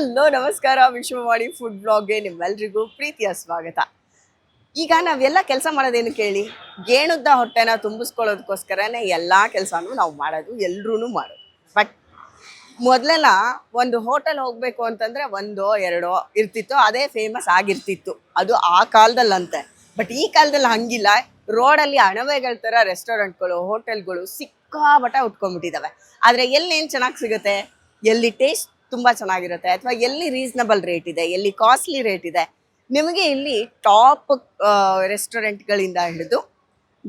Hello ನಮಸ್ಕಾರ, Vishwavani food ಬ್ಲಾಗ್ಗೆ ನಿಮ್ಮೆಲ್ರಿಗೂ ಪ್ರೀತಿಯ ಸ್ವಾಗತ. ಈಗ ನಾವೆಲ್ಲ ಕೆಲಸ ಮಾಡೋದೇನು ಕೇಳಿ? ಗೇಣುದ್ದ ಹೊಟ್ಟೆನ ತುಂಬಿಸ್ಕೊಳ್ಳೋದಕ್ಕೋಸ್ಕರನೇ ಎಲ್ಲ ಕೆಲಸನೂ ನಾವು ಮಾಡೋದು ಎಲ್ರೂ ಮಾಡೋದು. ಬಟ್ ಮೊದಲೆಲ್ಲ ಒಂದು ಹೋಟೆಲ್ ಹೋಗಬೇಕು ಅಂತಂದರೆ ಒಂದೋ, ಎರಡೋ ಇರ್ತಿತ್ತು, ಅದೇ ಫೇಮಸ್ ಆಗಿರ್ತಿತ್ತು. ಅದು ಆ ಕಾಲದಲ್ಲಂತೆ. ಬಟ್ ಈ ಕಾಲದಲ್ಲಿ ಹಂಗಿಲ್ಲ. ರೋಡಲ್ಲಿ ಅಣವೆಗಳ ಥರ ರೆಸ್ಟೋರೆಂಟ್ಗಳು ಹೋಟೆಲ್ಗಳು ಸಿಕ್ಕಾಬಟ ಉಟ್ಕೊಂಡ್ಬಿಟ್ಟಿದ್ದಾವೆ ಆದರೆ ಎಲ್ಲಿ ಏನು ಚೆನ್ನಾಗಿ ಸಿಗುತ್ತೆ? ಎಲ್ಲಿ ಟೇಸ್ಟ್ ತುಂಬ ಚೆನ್ನಾಗಿರುತ್ತೆ. ಅಥವಾ ಎಲ್ಲಿ ರೀಸನಬಲ್ ರೇಟ್ ಇದೆ, ಎಲ್ಲಿ ಕಾಸ್ಟ್ಲಿ ರೇಟ್ ಇದೆ, ನಿಮಗೆ ಇಲ್ಲಿ ಟಾಪ್ ರೆಸ್ಟೋರೆಂಟ್ಗಳಿಂದ ಹಿಡಿದು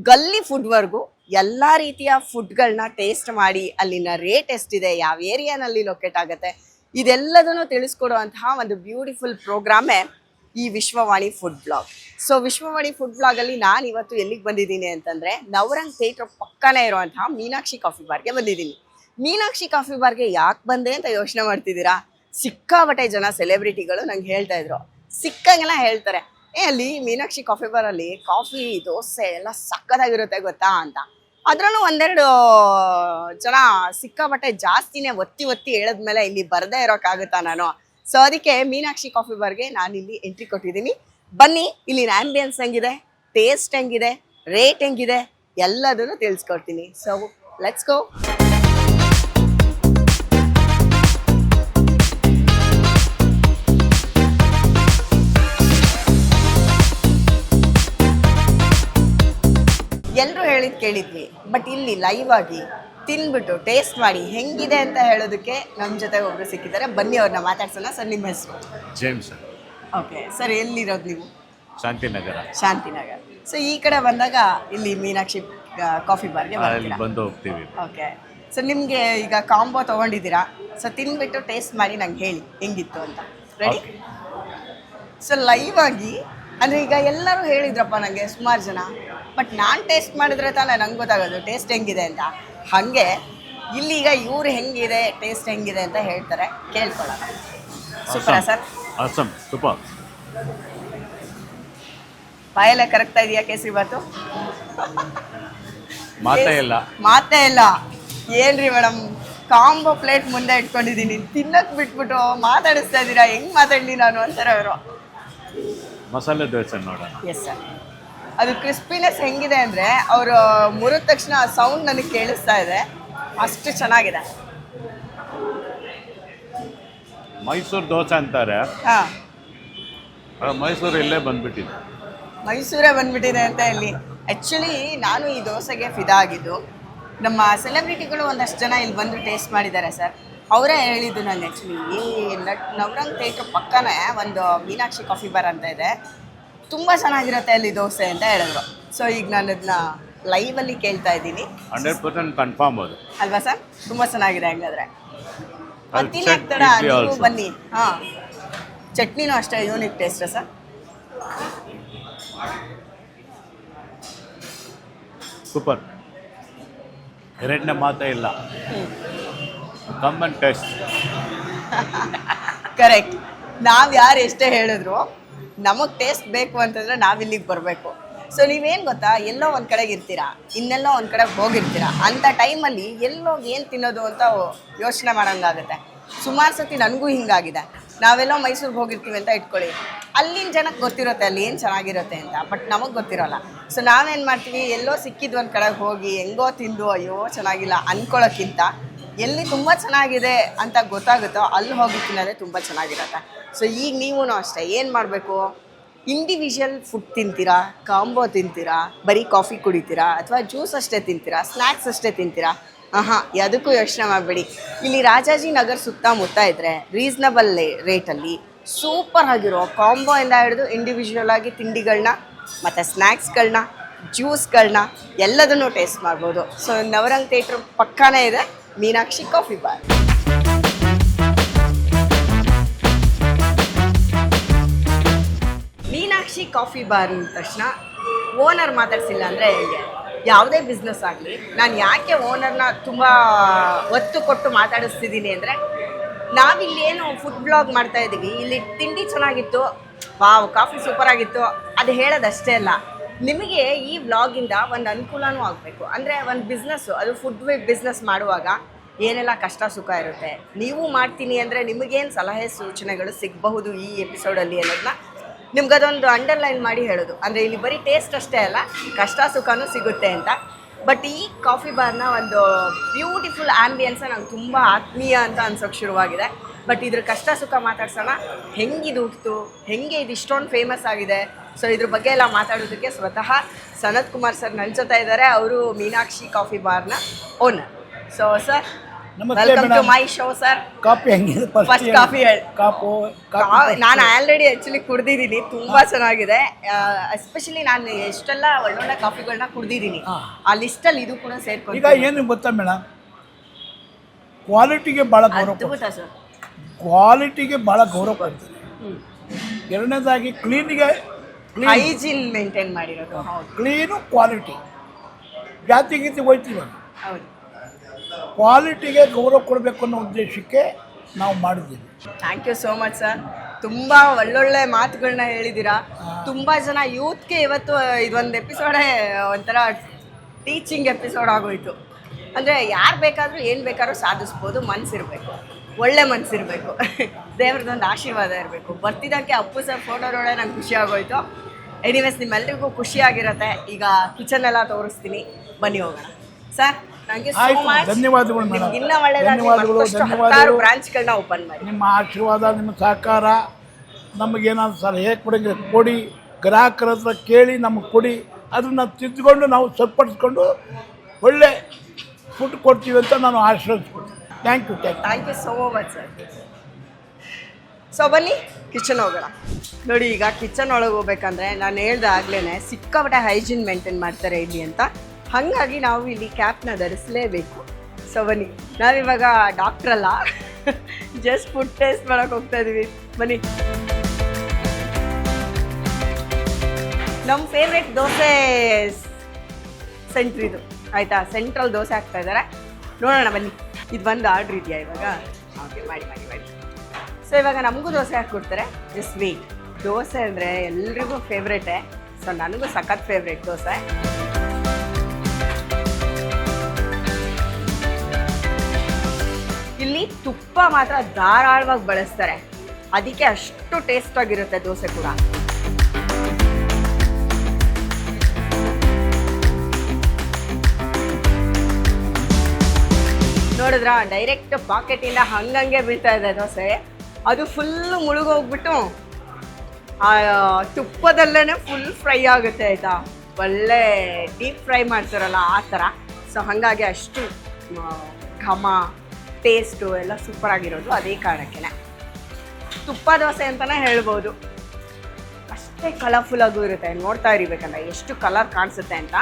ಗಲ್ಲಿ ಫುಡ್ವರೆಗೂ ಎಲ್ಲ ರೀತಿಯ ಫುಡ್ಗಳನ್ನ ಟೇಸ್ಟ್ ಮಾಡಿ ಅಲ್ಲಿನ ರೇಟ್ ಎಷ್ಟಿದೆ, ಯಾವ ಏರಿಯಾನಲ್ಲಿ ಲೊಕೇಟ್ ಆಗುತ್ತೆ, ಇದೆಲ್ಲದನ್ನು ತಿಳಿಸ್ಕೊಡುವಂತಹ ಒಂದು ಬ್ಯೂಟಿಫುಲ್ ಪ್ರೋಗ್ರಾಮೇ ಈ Vishwavani food blog so Vishwavani food ಬ್ಲಾಗಲ್ಲಿ ನಾನು ಇವತ್ತು ಎಲ್ಲಿಗೆ ಬಂದಿದ್ದೀನಿ ಅಂತಂದರೆ ನವರಂಗ್ ಥಿಯೇಟರ್ ಪಕ್ಕನೇ ಇರುವಂತಹ ಮೀನಾಕ್ಷಿ ಕಾಫಿ ಬಾರ್ಗೆ ಬಂದಿದ್ದೀನಿ. ಮೀನಾಕ್ಷಿ ಕಾಫಿ ಬಾರ್ಗೆ ಯಾಕೆ ಬಂದೆ ಅಂತ ಯೋಚನೆ ಮಾಡ್ತಿದ್ದೀರಾ? ಸಿಕ್ಕಾಬಟ್ಟೆ ಜನ ಸೆಲೆಬ್ರಿಟಿಗಳು ನಂಗೆ ಹೇಳ್ತಾ ಇದ್ರು. ಸಿಕ್ಕಂಗೆಲ್ಲ ಹೇಳ್ತಾರೆ, ಏ, ಅಲ್ಲಿ ಮೀನಾಕ್ಷಿ ಕಾಫಿ ಬಾರಲ್ಲಿ ಕಾಫಿ, ದೋಸೆ ಎಲ್ಲ ಸಕ್ಕತ್ತಾಗಿರುತ್ತೆ ಗೊತ್ತಾ? ಅಂತ. ಅದ್ರಲ್ಲೂ ಒಂದೆರಡು, ಜನ ಸಿಕ್ಕಾಬಟ್ಟೆ ಜಾಸ್ತಿನೇ ಒತ್ತಿ ಒತ್ತಿ ಹೇಳದ್ಮೇಲೆ ಇಲ್ಲಿ ಬರದೇ ಇರೋಕ್ಕಾಗುತ್ತಾ ನಾನು? ಸೊ ಅದಕ್ಕೆ ಮೀನಾಕ್ಷಿ ಕಾಫಿ ಬಾರ್ಗೆ ಇಲ್ಲಿ ಎಂಟ್ರಿ ಕೊಟ್ಟಿದ್ದೀನಿ. ಬನ್ನಿ ಇಲ್ಲಿನ ಆ್ಯಂಬಿಯನ್ಸ್ ಹೆಂಗಿದೆ ಟೇಸ್ಟ್ ಹೆಂಗಿದೆ ರೇಟ್ ಹೆಂಗಿದೆ, ಎಲ್ಲದನ್ನು ತಿಳಿಸ್ಕೊಡ್ತೀನಿ. ಸೊ ಲೆಟ್ಸ್ ಗೋ ಎಲ್ಲರೂ ಹೇಳಿದ್ ಕೇಳಿದ್ವಿ ಬಟ್ ಇಲ್ಲಿ ಲೈವ್ ಆಗಿ ತಿನ್ಬಿಟ್ಟು ಟೇಸ್ಟ್ ಮಾಡಿ ಹೆಂಗಿದೆ ಅಂತ ಹೇಳೋದಕ್ಕೆ ನಮ್ಮ ಜೊತೆ ಒಬ್ರು ಸಿಕ್ಕಿದ್ದಾರೆ. ಬನ್ನಿ ಅವ್ರನ್ನ ಮಾತಾಡ್ಸೋಣ. ಸರ್ ನಿಮ್ಮ ಹೆಸರು? ಜೇಮ್ಸ್ ಓಕೆ ಸರ್ ಎಲ್ಲಿರೋದು ನೀವು? ಶಾಂತಿನಗರ. ಶಾಂತಿನಗರ್. ಸೊ ಈ ಕಡೆ ಬಂದಾಗ ಇಲ್ಲಿ ಮೀನಾಕ್ಷಿ ಕಾಫಿ ಬಾರ್ಗೆ ಅಲ್ಲಿ ಬಂದು ಹೋಗ್ತೀವಿ. ಓಕೆ ಸೊ ನಿಮಗೆ ಈಗ ಕಾಂಬೋ ತೊಗೊಂಡಿದ್ದೀರಾ? ಸೊ ತಿನ್ಬಿಟ್ಟು ಟೇಸ್ಟ್ ಮಾಡಿ ನಂಗೆ ಹೇಳಿ ಹೆಂಗಿತ್ತು ಅಂತ. ರೆಡಿ. ಸೊ ಲೈವ್ ಆಗಿ ಅಂದರೆ ಈಗ ಎಲ್ಲರೂ ಹೇಳಿದ್ರಪ್ಪ ನನಗೆ ಸುಮಾರು ಜನ. ಬಟ್ ನಾನು ಟೇಸ್ಟ್ ಮಾಡಿದ್ರೆ ತಾನೇ ನಂಗೆ ಗೊತ್ತಾಗೋದು ಟೇಸ್ಟ್ ಹೆಂಗಿದೆ ಅಂತ. ಹಾಗೆ ಇಲ್ಲಿಗ ಇವ್ರು ಹೆಂಗಿದೆ ಟೇಸ್ಟ್ ಹೆಂಗಿದೆ ಅಂತ ಹೇಳ್ತಾರೆ. ಕೇಳ್ಕೊಳ್ಳೋಣ. Super sir? ಅಸಮ್ ಸೂಪರ್ ಬಾಯೆಲ್ಲ ಕರಗ್ತಾ ಇದೆಯಾ ಕೇಸರಿ ಬಾತು? ಮಾತೇ ಇಲ್ಲ. ಮಾತೇ ಇಲ್ಲ. ಏನ್ರಿ ಮೇಡಮ್? ಕಾಂಬೋ ಪ್ಲೇಟ್ ಮುಂದೆ ಇಟ್ಕೊಂಡಿದ್ದೀನಿ. ತಿನ್ನಕ್ ಬಿಟ್ಬಿಟ್ಟು ಮಾತಾಡಿಸ್ತಾ ಇದ್ದೀರಾ ಹೆಂಗ್ ಮಾತಾಡ್ಲಿ ನಾನು ಅಂತಾರೆ ಅವರು. ಮಸಾಲೆ ದೋಸೆ ನೋಡೋಣ. ಎಸ್ ಸರ್ ಅದು ಕ್ರಿಸ್ಪಿನೆಸ್ ಹೆಂಗಿದೆ ಅಂದರೆ ಅವರು ಮುರಿದ ತಕ್ಷಣ ಆ ಸೌಂಡ್ ನನಗೆ ಕೇಳಿಸ್ತಾ ಇದೆ. ಅಷ್ಟು ಚೆನ್ನಾಗಿದೆ. ಮೈಸೂರು ದೋಸೆ ಅಂತಾರೆ. ಹಾಂ. ಮೈಸೂರು ಇಲ್ಲೇ ಬಂದ್ಬಿಟ್ಟಿದೆ. ಮೈಸೂರೇ ಬಂದ್ಬಿಟ್ಟಿದೆ ಅಂತ ಇಲ್ಲಿ ಆ್ಯಕ್ಚುಲಿ ನಾನು ಈ ದೋಸೆಗೆ ಫಿದಾ ಆಗಿದ್ದು. ನಮ್ಮ ಸೆಲೆಬ್ರಿಟಿಗಳು ಒಂದಷ್ಟು ಜನ ಇಲ್ಲಿ ಬಂದು ಟೇಸ್ಟ್ ಮಾಡಿದ್ದಾರೆ ಸರ್ ಅವರೇ ಹೇಳಿದ್ದು ನಾನು ಆ್ಯಕ್ಚುಲಿ ಈ ನಟ್ ನವರಂಗ್ ಥೇಟ್ರ್ ಪಕ್ಕನೇ ಒಂದು ಮೀನಾಕ್ಷಿ ಕಾಫಿ ಬಾರ್ ಅಂತ ಇದೆ. ತುಂಬ ಚೆನ್ನಾಗಿರುತ್ತೆ ಅಲ್ಲಿ ದೋಸೆ ಅಂತ ಹೇಳಿದ್ರು. ಸೊ ಈಗ ನಾನು ಅದನ್ನ ಲೈವಲ್ಲಿ ಕೇಳ್ತಾ ಇದ್ದೀನಿ. ಹಂಡ್ರೆಡ್ ಪರ್ಸೆಂಟ್ ಕನ್ಫರ್ಮ್ ಅದು. ಅಲ್ವಾ ಸರ್? ತುಂಬ ಚೆನ್ನಾಗಿದೆ ಹಂಗಾದ್ರೆ. ನೀವು ಬನ್ನಿ. ಹಾಂ. ಚಟ್ನಿನೂ ಅಷ್ಟೇ ಯೂನಿಕ್ ಟೇಸ್ಟ್ ಸರ್? ಸೂಪರ್ ಎರಡನೇ ಮಾತೇ ಇಲ್ಲ. ಕಮ್ಮನ್ ಟೇಸ್ಟ್ ಕರೆಕ್ಟ್ ನಾವು ಯಾರು ಎಷ್ಟೇ ಹೇಳಿದ್ರು ನಮಗೆ ಟೇಸ್ಟ್ ಬೇಕು ಅಂತಂದ್ರೆ ನಾವು ಇಲ್ಲಿಗೆ ಬರಬೇಕು. ಸೊ ನೀವೇನು ಗೊತ್ತಾ? ಎಲ್ಲೋ ಒಂದು ಕಡೆಗೆ ಇರ್ತೀರಾ? ಇನ್ನೆಲ್ಲೋ ಒಂದು ಕಡೆಗೆ ಹೋಗಿರ್ತೀರಾ? ಅಂಥ ಟೈಮಲ್ಲಿ ಎಲ್ಲೋಗಿ ಏನು ತಿನ್ನೋದು ಅಂತ ಯೋಚನೆ ಮಾಡೋಂಗಾಗುತ್ತೆ ಸುಮಾರು ಸತಿ ನನಗೂ ಹಿಂಗಾಗಿದೆ. ನಾವೆಲ್ಲೋ ಮೈಸೂರಿಗೆ ಹೋಗಿರ್ತೀವಿ ಅಂತ ಇಟ್ಕೊಳ್ಳಿ. ಅಲ್ಲಿನ ಜನಕ್ಕೆ ಗೊತ್ತಿರುತ್ತೆ ಅಲ್ಲಿ ಏನು ಚೆನ್ನಾಗಿರುತ್ತೆ ಅಂತ ಬಟ್ ನಮಗೆ ಗೊತ್ತಿರೋಲ್ಲ. ಸೊ ನಾವೇನು ಮಾಡ್ತೀವಿ? ಎಲ್ಲೋ ಸಿಕ್ಕಿದ್ದು ಒಂದು ಕಡೆಗೆ ಹೋಗಿ ಹೆಂಗೋ ತಿಂದು, ಅಯ್ಯೋ, ಚೆನ್ನಾಗಿಲ್ಲ ಅನ್ಕೊಳ್ಳೋಕ್ಕಿಂತ ಎಲ್ಲಿ ತುಂಬ ಚೆನ್ನಾಗಿದೆ ಅಂತ ಗೊತ್ತಾಗುತ್ತೋ ಅಲ್ಲಿ ಹೋಗಿ ತಿನ್ನೋದೇ ತುಂಬ ಚೆನ್ನಾಗಿರುತ್ತೆ. ಸೊ ಈಗ ನೀವೂ ಅಷ್ಟೇ, ಏನು ಮಾಡಬೇಕು? ಇಂಡಿವಿಜುವಲ್ ಫುಡ್ ತಿಂತೀರಾ? ಕಾಂಬೋ ತಿಂತೀರಾ? ಬರೀ ಕಾಫಿ ಕುಡಿತೀರಾ? ಅಥವಾ ಜ್ಯೂಸ್ ಅಷ್ಟೇ ತಿಂತೀರಾ? ಸ್ನ್ಯಾಕ್ಸ್ ಅಷ್ಟೇ ತಿಂತೀರಾ? ಹಾಂ ಯಾವುದಕ್ಕೂ ಯೋಚನೆ ಮಾಡಬೇಡಿ. ಇಲ್ಲಿ ರಾಜಾಜಿ ನಗರ್ ಸುತ್ತಮುತ್ತ ಇದ್ದರೆ ರೀಸ್ನಬಲ್ ರೇಟಲ್ಲಿ ಸೂಪರ್ ಆಗಿರೋ ಕಾಂಬೋ ಇಂದ ಹಿಡಿದು ಇಂಡಿವಿಜುವಲ್ ಆಗಿ ತಿಂಡಿಗಳನ್ನ ಮತ್ತು ಸ್ನ್ಯಾಕ್ಸ್ಗಳನ್ನ ಜ್ಯೂಸ್ಗಳನ್ನ ಎಲ್ಲದನ್ನು ಟೇಸ್ಟ್ ಮಾಡ್ಬೋದು. ಸೊ ನವರಂಗ್ ಥಿಯೇಟ್ರ್ ಪಕ್ಕನೇ ಇದೆ. Meenakshi coffee bar. Meenakshi coffee bar ಅಂದ ತಕ್ಷಣ ಓನರ್ ಮಾತಾಡ್ಸಿಲ್ಲ ಅಂದರೆ ಹೇಗೆ? ಯಾವುದೇ ಬಿಸ್ನೆಸ್ ಆಗಲಿ, ನಾನು ಯಾಕೆ ಓನರ್ನ ತುಂಬ ಒತ್ತು ಕೊಟ್ಟು ಮಾತಾಡಿಸ್ತಿದ್ದೀನಿ ಅಂದರೆ ನಾವಿಲ್ಲಿ ಏನು ಫುಡ್ ಬ್ಲಾಗ್ ಮಾಡ್ತಾ ಇದ್ದೀವಿ, ಇಲ್ಲಿ ತಿಂಡಿ ಚೆನ್ನಾಗಿತ್ತು, ವಾವ್, ಕಾಫಿ ಸೂಪರ್ ಆಗಿತ್ತು, ಅದು ಹೇಳೋದಷ್ಟೇ ಅಲ್ಲ. ನಿಮಗೆ ಈ ವ್ಲಾಗಿಂದ ಒಂದು ಅನುಕೂಲನೂ ಆಗಬೇಕು. ಅಂದರೆ ಒಂದು ಬಿಸ್ನೆಸ್ಸು ಅದು ಫುಡ್ ಬಿಸ್ನೆಸ್ ಮಾಡುವಾಗ ಏನೆಲ್ಲ ಕಷ್ಟ ಸುಖ ಇರುತ್ತೆ? ನೀವು ಮಾಡ್ತೀನಿ ಅಂದರೆ ನಿಮಗೇನು ಸಲಹೆ ಸೂಚನೆಗಳು ಸಿಗಬಹುದು ಈ ಎಪಿಸೋಡಲ್ಲಿ ಅನ್ನೋದನ್ನ ನಿಮ್ಗದೊಂದು ಅಂಡರ್ಲೈನ್ ಮಾಡಿ ಹೇಳೋದು. ಅಂದರೆ ಇಲ್ಲಿ ಬರೀ ಟೇಸ್ಟ್ ಅಷ್ಟೇ ಅಲ್ಲ, ಕಷ್ಟ ಸುಖನೂ ಸಿಗುತ್ತೆ ಅಂತ. ಬಟ್ ಈ ಕಾಫಿ ಬಾರ್ನ ಒಂದು ಬ್ಯೂಟಿಫುಲ್ ಆ್ಯಂಬಿಯನ್ಸ ನಂಗೆ ತುಂಬ ಆತ್ಮೀಯ ಅಂತ ಅನ್ಸೋಕ್ಕೆ ಶುರುವಾಗಿದೆ. ಬಟ್ ಇದ್ರ ಕಷ್ಟ ಸುಖ ಮಾತಾಡ್ಸೋಣ. ಹೆಂಗಿದು ಹುಟ್ಟಿತು ಹೆಂಗೆ ಇದು ಇಷ್ಟೊಂದು ಫೇಮಸ್ ಆಗಿದೆ? ಸೊ ಇದ್ರ ಬಗ್ಗೆ ಎಲ್ಲ ಮಾತಾಡೋದಕ್ಕೆ ಸ್ವತಃ ಸನತ್ ಕುಮಾರ್ ಸರ್ ನನ್ನ ಜೊತೆ ಇದ್ದಾರೆ. ಅವರು ಮೀನಾಕ್ಷಿ ಕಾಫಿ ಬಾರ್ನ ಓನರ್ ಸೊ ಸರ್ ನಮಸ್ತೆ welcome to my show sir coffee ಹೆಂಗಿದೆ? First coffee. ಕಾಪು ನಾನು ಆಲ್ರೆಡಿ ಆ್ಯಕ್ಚುಲಿ ಕುಡ್ದಿದ್ದೀನಿ. ತುಂಬ ಚೆನ್ನಾಗಿದೆ. ಎಸ್ಪೆಷಲಿ ನಾನು ಎಷ್ಟೆಲ್ಲ ಒಳ್ಳೊಳ್ಳೆ ಕಾಫಿಗಳನ್ನ ಕುಡ್ದಿದ್ದೀನಿ. ಆ ಲಿಸ್ಟಲ್ಲಿ ಇದು ಕೂಡ ಈಗ ಸೇರ್ಕೊಂಡು ಏನು ಗೊತ್ತಾ ಮೇಡಮ್ ಕ್ವಾಲಿಟಿಗೆ ಭಾಳ ಗೌರವ ಕೊಡ್ತಾರೆ ಸರ್ ಕ್ವಾಲಿಟಿಗೆ ಭಾಳ ಗೌರವ ಕೊಡ್ತಾರೆ ಎರಡನೇದಾಗಿ ಕ್ಲೀನಿಗೆ ಕ್ಲೀನ್ ಹೈಜೀನ್ ಮೇಂಟೈನ್ ಮಾಡಿರೋದು. ಹೌದು. ಕ್ಲೀನು ಕ್ವಾಲಿಟಿ ಜಾತಿ ಗೀತಿ ಹೋಯ್ತೀವಿ ಹೌದು. ಕ್ವಾಲಿಟಿಗೆ ಗೌರವ ಕೊಡಬೇಕು ಅನ್ನೋ ಉದ್ದೇಶಕ್ಕೆ ನಾವು ಮಾಡಿದ್ದೀವಿ. Thank you so much sir ತುಂಬ ಒಳ್ಳೊಳ್ಳೆ ಮಾತುಗಳನ್ನ ಹೇಳಿದ್ದೀರಾ. ತುಂಬ ಜನ ಯೂತ್ಗೆ ಇವತ್ತು ಇದೊಂದು ಎಪಿಸೋಡೇ ಒಂಥರ ಟೀಚಿಂಗ್ ಎಪಿಸೋಡ್ ಆಗೋಯ್ತು. ಅಂದರೆ ಯಾರು ಬೇಕಾದರೂ ಏನು ಬೇಕಾದ್ರೂ ಸಾಧಿಸ್ಬೋದು ಮನಸ್ಸಿರಬೇಕು ಒಳ್ಳೆ ಮನಸ್ಸಿರಬೇಕು ದೇವ್ರದ್ದೊಂದು ಆಶೀರ್ವಾದ ಇರಬೇಕು. ಬರ್ತಿದ್ದಕ್ಕೆ ಅಪ್ಪು ಸರ್ ಫೋಟೋ ನೋಡೋ ನಂಗೆ ಖುಷಿ ಆಗೋಯ್ತು. ಎನಿವೇಸ್ ನಿಮ್ಮೆಲ್ಲರಿಗೂ ಖುಷಿಯಾಗಿರತ್ತೆ ಈಗ ಕಿಚನ್ ಎಲ್ಲ ತೋರಿಸ್ತೀನಿ. ಬನ್ನಿ ಹೋಗೋಣ. ಸರ್ ಥ್ಯಾಂಕ್ ಯು ಆಯ್ತು, ಧನ್ಯವಾದಗಳು ಮೇಡಮ್. ಇನ್ನೂ ಒಳ್ಳೆಯದಾಗಿ ಧನ್ಯವಾದಗಳು, ಮತ್ತಷ್ಟು ಹತ್ತಾರು ಧನ್ಯವಾದಗಳು. ಬ್ರಾಂಚ್ಗಳನ್ನ ಓಪನ್ ಮಾಡಿ. ನಿಮ್ಮ ಆಶೀರ್ವಾದ ನಿಮ್ಮ ಸಹಕಾರ ನಮಗೇನಾದ್ರು ಸಲಹೆ ಕೊಡಂಗಿಲ್ಲ ಕೊಡಿ. ಗ್ರಾಹಕರ ಹತ್ರ ಕೇಳಿ ನಮಗೆ ಕೊಡಿ. ಅದನ್ನು ತಿದ್ದುಕೊಂಡು ನಾವು ಸರಿಪಡಿಸ್ಕೊಂಡು ಒಳ್ಳೆ ಫುಡ್ ಕೊಡ್ತೀವಿ ಅಂತ ನಾನು ಆಶ್ರಯಿಸ್ಕೊಡ್ತೀನಿ thank you, thank thank you so much sir so ಬನ್ನಿ ಕಿಚನ್ ಹೋಗೋಣ. ನೋಡಿ, ಈಗ ಕಿಚನ್ ಒಳಗೆ ಹೋಗ್ಬೇಕಂದ್ರೆ ನಾನು ಹೇಳ್ದೆ ಆಗ್ಲೇ ಸಿಕ್ಕಾಪಟ್ಟೆ ಹೈಜೀನ್ ಮೇಂಟೈನ್ ಮಾಡ್ತಾರೆ ಇಲ್ಲಿ ಅಂತ. ಹಾಗಾಗಿ ನಾವು ಇಲ್ಲಿ ಕ್ಯಾಪ್ನ ಧರಿಸಲೇಬೇಕು. ಸೊ ಬನ್ನಿ, ನಾವಿವಾಗ ಡಾಕ್ಟ್ರ್ ಅಲ್ಲ. ಜಸ್ಟ್ ಫುಡ್ ಟೇಸ್ಟ್ ಮಾಡೋಕೆ ಹೋಗ್ತಾ ಇದೀವಿ. ಬನ್ನಿ. ನಮ್ಮ ಫೇವ್ರೆಟ್ ದೋಸೆ ಸೆಂಟ್ರಿದು ಆಯಿತಾ? ಸೆಂಟ್ರಲ್ ದೋಸೆ ಹಾಕ್ತಾ ಇದ್ದಾರೆ ನೋಡೋಣ, ಬನ್ನಿ. ಇದು ಬಂದು ಆರ್ಡ್ರ್ ಇದೆಯಾ ಇವಾಗ? ಓಕೆ ಮಾಡಿ ಮಾಡಿ ಮಾಡಿ. ಸೊ ಇವಾಗ ನಮಗೂ ದೋಸೆ ಹಾಕ್ಕೊಡ್ತಾರೆ. ಜಸ್ಟ್ ವೇಟ್ ದೋಸೆ ಅಂದರೆ ಎಲ್ರಿಗೂ ಫೇವ್ರೇಟೇ ಸೊ ನನಗೂ ಸಖತ್ ಫೇವ್ರೇಟ್ ದೋಸೆ. ಇಲ್ಲಿ ತುಪ್ಪ ಮಾತ್ರ ಧಾರಾಳವಾಗಿ ಬಳಸ್ತಾರೆ. ಅದಕ್ಕೆ ಅಷ್ಟು ಟೇಸ್ಟ್ ಆಗಿರುತ್ತೆ ದೋಸೆ ಕೂಡ. ನೋಡಿದ್ರ ಡೈರೆಕ್ಟ್ ಪಾಕೆಟಿಂದ ಹಂಗಂಗೆ ಬೀಳ್ತಾ ಇದೆ ದೋಸೆ. ಅದು ಫುಲ್ ಮುಳುಗೋಗ್ಬಿಟ್ಟು, ಆ ತುಪ್ಪದಲ್ಲೇ ಫುಲ್ ಫ್ರೈ ಆಗುತ್ತೆ ಆಯಿತಾ? ಒಳ್ಳೆ ಡೀಪ್ ಫ್ರೈ ಮಾಡ್ತಾರಲ್ಲ ಆ ಥರ ಸೊ ಹಾಗಾಗಿ ಅಷ್ಟು ಘಮ ಟೇಸ್ಟು ಎಲ್ಲ ಸೂಪರ್ ಆಗಿರೋದು ಅದೇ ಕಾರಣಕ್ಕೆ ತುಪ್ಪ ದೋಸೆ ಅಂತಲೇ ಹೇಳ್ಬೋದು. ಅಷ್ಟೇ ಕಲರ್ಫುಲ್ ಆಗೂ ಇರುತ್ತೆ. ನೋಡ್ತಾ ಇರಿಬೇಕಲ್ಲ, ಎಷ್ಟು ಕಲರ್ ಕಾಣಿಸುತ್ತೆ ಅಂತ.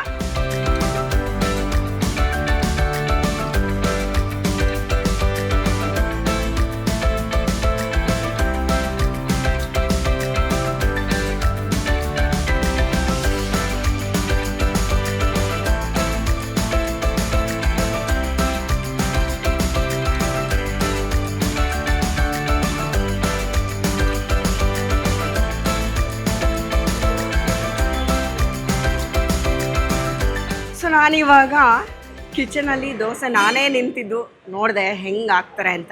ನಾನಿವಾಗ ಕಿಚನಲ್ಲಿ ದೋಸೆ ನಾನೇ ನಿಂತಿದ್ದು. ನೋಡಿದೆ ಹೆಂಗೆ ಆಗ್ತಾರೆ ಅಂತ.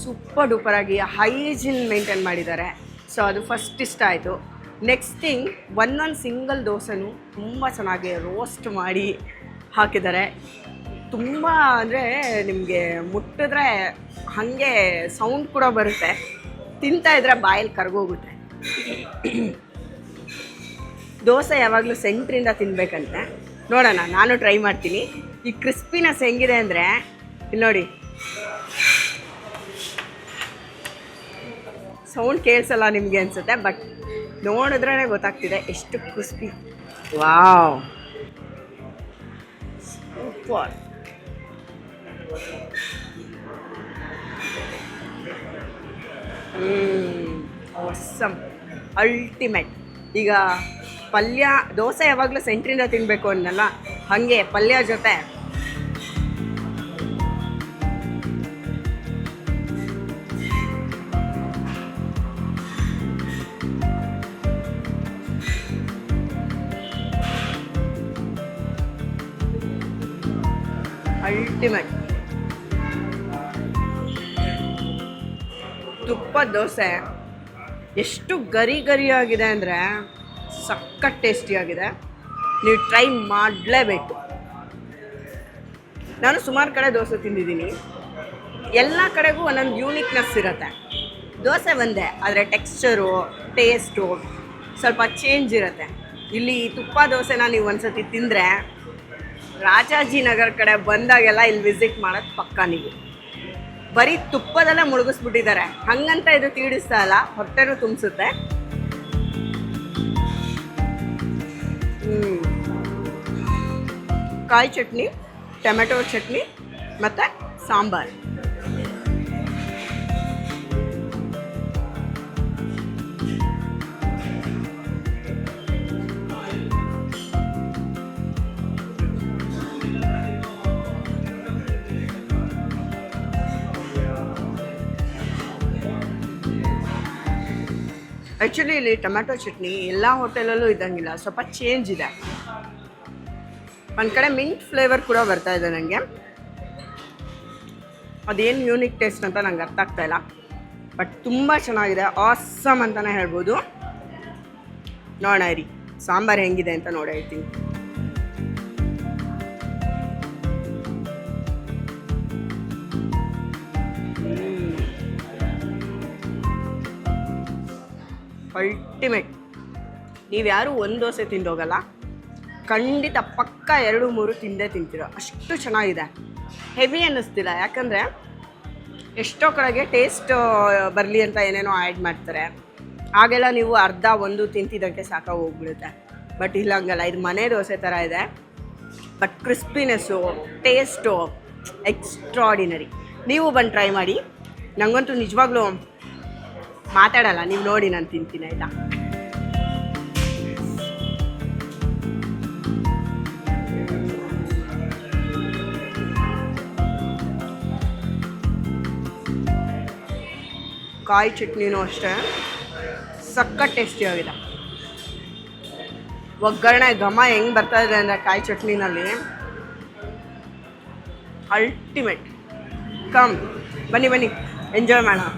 ಸೂಪರ್ ಡೂಪರ್ ಆಗಿ ಹೈಜಿನ್ ಮೇಂಟೈನ್ ಮಾಡಿದ್ದಾರೆ. ಸೊ ಅದು ಫಸ್ಟ್ ಇಷ್ಟ ಆಯಿತು. ನೆಕ್ಸ್ಟ್ ಥಿಂಗ್ ಒಂದೊಂದು ಸಿಂಗಲ್ ದೋಸೆನೂ ತುಂಬ ಚೆನ್ನಾಗಿ ರೋಸ್ಟ್ ಮಾಡಿ ಹಾಕಿದ್ದಾರೆ. ತುಂಬ ಅಂದರೆ ನಿಮಗೆ ಮುಟ್ಟಿದ್ರೆ ಹಾಗೆ ಸೌಂಡ್ ಕೂಡ ಬರುತ್ತೆ. ತಿಂತಾ ಇದ್ರೆ ಬಾಯಲ್ಲಿ ಕರ್ಗೋಗುತ್ತೆ. ದೋಸೆ ಯಾವಾಗಲೂ ಸೆಂಟ್ರಿಂದ ತಿನ್ನಬೇಕಂತೆ ನೋಡೋಣ, ನಾನು ಟ್ರೈ ಮಾಡ್ತೀನಿ. ಈ ಕ್ರಿಸ್ಪಿನೆಸ್ ಹೆಂಗಿದೆ ಅಂದರೆ ಇಲ್ಲಿ ನೋಡಿ. ಸೌಂಡ್ ಕೇಳಿಸಲ್ಲ ನಿಮಗೆ ಅನಿಸುತ್ತೆ ಬಟ್ ನೋಡಿದ್ರೇ ಗೊತ್ತಾಗ್ತಿದೆ ಎಷ್ಟು ಕ್ರಿಸ್ಪಿ ವಾವ್ ಸೂಪರ್ ಹ್ಞೂ ಅಲ್ಟಿಮೇಟ್ ಈಗ ಪಲ್ಯ, ದೋಸೆ ಯಾವಾಗಲೂ ಸೆಂಟ್ರಿಂದ ತಿನ್ನಬೇಕು ಅನ್ನಲ್ಲ, ಹಾಗೆ ಪಲ್ಯ ಜೊತೆ. ಅಲ್ಟಿಮೇಟ್ ತುಪ್ಪ, ದೋಸೆ. ಎಷ್ಟು ಗರಿ ಗರಿಯಾಗಿದೆ ಅಂದರೆ ಸಖತ್ ಟೇಸ್ಟಿಯಾಗಿದೆ ನೀವು ಟ್ರೈ ಮಾಡಲೇಬೇಕು. ನಾನು ಸುಮಾರು ಕಡೆ ದೋಸೆ ತಿಂದಿದ್ದೀನಿ. ಎಲ್ಲ ಕಡೆಗೂ ಒಂದೊಂದು ಯೂನಿಕ್ನೆಸ್ ಇರುತ್ತೆ. ದೋಸೆ ಒಂದೇ, ಆದರೆ ಟೆಕ್ಸ್ಚರು ಟೇಸ್ಟು ಸ್ವಲ್ಪ ಚೇಂಜ್ ಇರುತ್ತೆ. ಇಲ್ಲಿ ತುಪ್ಪ ದೋಸೆನ ನೀವು ಒಂದ್ಸತಿ ತಿಂದರೆ ರಾಜಾಜಿನಗರ್ ಕಡೆ ಬಂದಾಗೆಲ್ಲ ಇಲ್ಲಿ ವಿಸಿಟ್ ಮಾಡೋದು ಪಕ್ಕ ನೀವು. ಬರೀ ತುಪ್ಪದಲ್ಲೇ ಮುಳುಗಿಸ್ಬಿಟ್ಟಿದ್ದಾರೆ. ಹಂಗಂತ ಇದು ತೀಡಿಸ್ತಾ ಇಲ್ಲ, ಹೊಟ್ಟೆನೂ ತುಂಬಿಸುತ್ತೆ. ಕಾಯಿ ಚಟ್ನಿ ಟೊಮೆಟೊ ಚಟ್ನಿ ಮತ್ತು ಸಾಂಬಾರು ಆ್ಯಕ್ಚುಲಿ ಇಲ್ಲಿ ಟೊಮೆಟೊ ಚಟ್ನಿ ಎಲ್ಲ ಹೋಟೆಲಲ್ಲೂ ಇದ್ದಂಗಿಲ್ಲ. ಸ್ವಲ್ಪ ಚೇಂಜ್ ಇದೆ. ಒಂದು ಕಡೆ ಮಿಂಟ್ ಫ್ಲೇವರ್ ಕೂಡ ಬರ್ತಾ ಇದೆ ನನಗೆ ಅದೇನು ಯೂನಿಕ್ ಟೇಸ್ಟ್ ಅಂತ ನಂಗೆ ಅರ್ಥ ಆಗ್ತಾ ಇಲ್ಲ. ಬಟ್ ತುಂಬ ಚೆನ್ನಾಗಿದೆ. ಆಸಮ್ ಅಂತಲೇ ಹೇಳ್ಬೋದು. ನೋಡೋಣ ಇರಿ. ಸಾಂಬಾರು ಹೆಂಗಿದೆ ಅಂತ ನೋಡಿ ಅಲ್ಟಿಮೇಟ್ ನೀವು ಯಾರು ಒಂದು ದೋಸೆ ತಿಂದೋಗಲ್ಲ, ಖಂಡಿತ ಪಕ್ಕ ಎರಡು, ಮೂರು ತಿಂದೇ ತಿಂತೀರ. ಅಷ್ಟು ಚೆನ್ನಾಗಿದೆ. ಹೆವಿ ಅನ್ನಿಸ್ತಿಲ್ಲ. ಯಾಕಂದರೆ ಎಷ್ಟೋ ಕಡೆಗೆ ಟೇಸ್ಟ್ ಬರಲಿ ಅಂತ ಏನೇನೋ ಆ್ಯಡ್ ಮಾಡ್ತಾರೆ. ಆಗೆಲ್ಲ ನೀವು ಅರ್ಧ ಒಂದು ತಿಂತಿದ್ದಕ್ಕೆ ಸಾಕಾಗಿ ಹೋಗ್ಬಿಡುತ್ತೆ. ಬಟ್ ಇಲ್ಲ ಹಂಗಲ್ಲ. ಇದು ಮನೆ ದೋಸೆ ಥರ ಇದೆ. ಬಟ್ ಕ್ರಿಸ್ಪಿನೆಸ್ಸು ಟೇಸ್ಟು ಎಕ್ಸ್ಟ್ರಾಡಿನರಿ ನೀವು ಬಂದು ಟ್ರೈ ಮಾಡಿ. ನನಗಂತೂ ನಿಜವಾಗ್ಲೂ ಮಾತಾಡಲ್ಲ, ನೀವು ನೋಡಿ ನಾನು ತಿಂತೀನಿ, ಆಯಿತಾ? ಕಾಯಿ ಚಟ್ನಿನೂ ಅಷ್ಟೇ. ಸಖತ್ ಟೇಸ್ಟಿಯಾಗಿದೆ ಒಗ್ಗರಣೆ, ಘಮ ಹೆಂಗೆ ಬರ್ತಾ ಇದೆ ಅಂದರೆ ಕಾಯಿ ಚಟ್ನಿನಲ್ಲಿ? ಅಲ್ಟಿಮೇಟ್ ಕಮ್ ಬನ್ನಿ ಬನ್ನಿ. ಎಂಜಾಯ್ ಮಾಡೋಣ.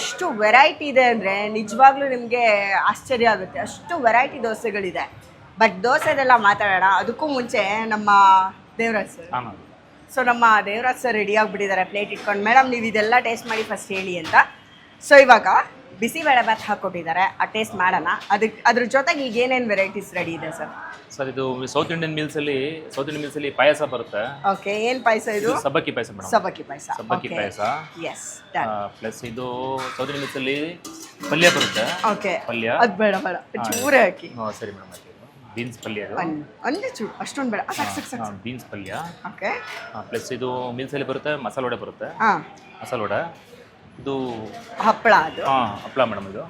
ಅದೆಷ್ಟು ವೆರೈಟಿ ಇದೆ ಅಂದರೆ ನಿಜವಾಗ್ಲೂ ನಿಮಗೆ ಆಶ್ಚರ್ಯ ಆಗುತ್ತೆ. ಅಷ್ಟು ವೆರೈಟಿ ದೋಸೆಗಳಿದೆ. ಬಟ್ ದೋಸೆದೆಲ್ಲ ಮಾತಾಡೋಣ. ಅದಕ್ಕೂ ಮುಂಚೆ ನಮ್ಮ ದೇವರಾಜ್ ಸರ್. ಸೊ ನಮ್ಮ ದೇವರಾಜ್ ಸರ್ ರೆಡಿ ಆಗಿಬಿಟ್ಟಿದ್ದಾರೆ. ಪ್ಲೇಟ್ ಇಟ್ಕೊಂಡು. ಮೇಡಮ್ ನೀವು ಇದೆಲ್ಲ ಟೇಸ್ಟ್ ಮಾಡಿ ಫಸ್ಟ್ ಹೇಳಿ ಅಂತ. ಸೊ ಇವಾಗ ಬಿಸಿಬೇಳೆ ಬಾತ್ ಹಾಕ್ಕೊಟ್ಟಿದ್ದಾರೆ ಆ ಟೇಸ್ಟ್ ಮಾಡೋಣ. ಅದಕ್ಕೆ ಅದ್ರ ಜೊತೆಗೆ ಈಗ ಏನೇನು ವೆರೈಟೀಸ್ ರೆಡಿ ಇದೆ ಸರ್? ಸರ್ ಇದು ಸೌತ್ ಇಂಡಿಯನ್ ಮೀಲ್ಸ್ ಅಲ್ಲಿ ಸೌತ್ ಇಂಡಿಯನ್ ಮೀಲ್ಸ್ ಅಲ್ಲಿ ಪಾಯಸ ಬರುತ್ತೆ. ಓಕೆ ಏನು ಪಾಯಸ ಇದು? ಸಬ್ಬಕ್ಕಿ ಪಾಯಸ ಮೇಡಮ್. ಸಬ್ಬಕ್ಕಿ ಪಾಯಸ. ಸಬ್ಬಕ್ಕಿ ಪಾಯಸ. ಎಸ್ ಪ್ಲಸ್ ಇದು ಸೌತ್ ಇಂಡಿಯನ್ ಮೀಲ್ಸ್ ಅಲ್ಲಿ ಪಲ್ಯ ಬರುತ್ತೆ. ಓಕೆ ಪಲ್ಯ. ಅದು ಬೇಡ ಬೇಡ. ಚೂರೇ ಹಾಕಿ. ಹಾ, ಸರಿ ಮೇಡಮ್ ಆಯ್ತು. ಬೀನ್ಸ್ ಪಲ್ಯ ಒಂದು ಒಂದೇ ಚೂರು ಅಷ್ಟೊಂದು ಬೇಡ. ಸಕ್ ಸಕ್ ಸಕ್. ಬೀನ್ಸ್ ಪಲ್ಯ. ಓಕೆ ಪ್ಲಸ್ ಇದು ಮೀಲ್ಸ್ ಅಲ್ಲಿ ಬರುತ್ತೆ ಮಸಾಲೆ ವಡೆ ಬರುತ್ತೆ. ಹಾಂ. ಮಸಾಲೆ ವಡೆ. ಇದು ಹಪ್ಪಳ ಅದು. ಹಾಂ ಹಪ್ಪಳ ಮೇಡಮ್ ಇದು.